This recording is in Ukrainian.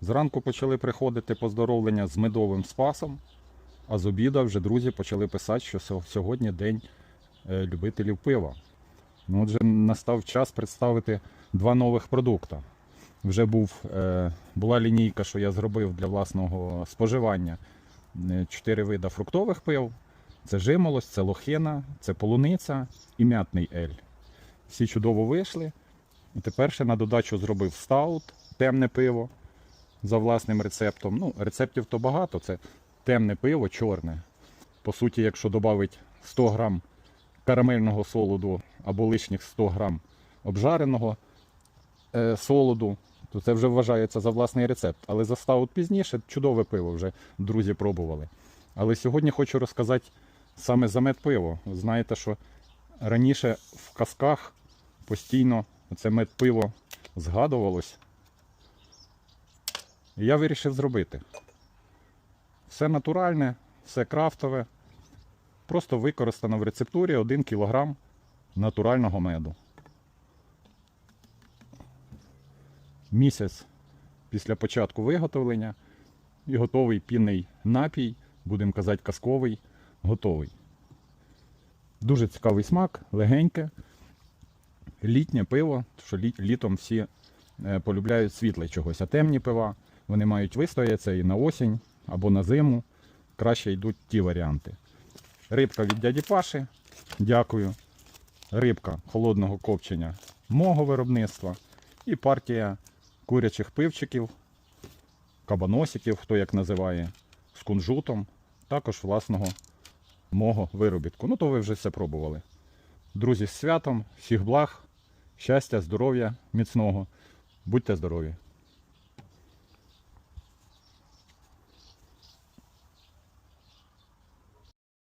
Зранку почали приходити поздоровлення з медовим спасом, а з обіда вже друзі почали писати, що сьогодні день е, любителів пива. Ну, отже, настав час представити два нових продукти. Вже був, е, була лінійка, що я зробив для власного споживання. Е, Чотири вида фруктових пив. Це жимолость, це лохина, це полуниця і м'ятний ель. Всі чудово вийшли. І тепер ще на додачу зробив стаут, темне пиво за власним рецептом. Ну, рецептів то багато, це темне пиво, чорне. По суті, якщо додати 100 грам карамельного солоду або лишніх 100 грам обжареного е, солоду, то це вже вважається за власний рецепт. Але за стаут пізніше чудове пиво вже друзі пробували. Але сьогодні хочу розказати саме за медпиво. Знаєте, що раніше в казках постійно це медпиво згадувалось. Я вирішив зробити. Все натуральне, все крафтове. Просто використано в рецептурі 1 кг натурального меду. Місяць після початку виготовлення і готовий пінний напій, будемо казати, казковий, готовий. Дуже цікавий смак, легеньке, літнє пиво, що літом всі е, полюбляють світле чогось, а темні пива вони мають вистоятися і на осінь або на зиму. Краще йдуть ті варіанти. Рибка від дяді Паші. Дякую. Рибка холодного копчення мого виробництва. І партія курячих пивчиків, кабаносиків, хто як називає, з кунжутом, також власного мого виробітку. Ну, то ви вже все пробували. Друзі, з святом, всіх благ, щастя, здоров'я, міцного. Будьте здорові!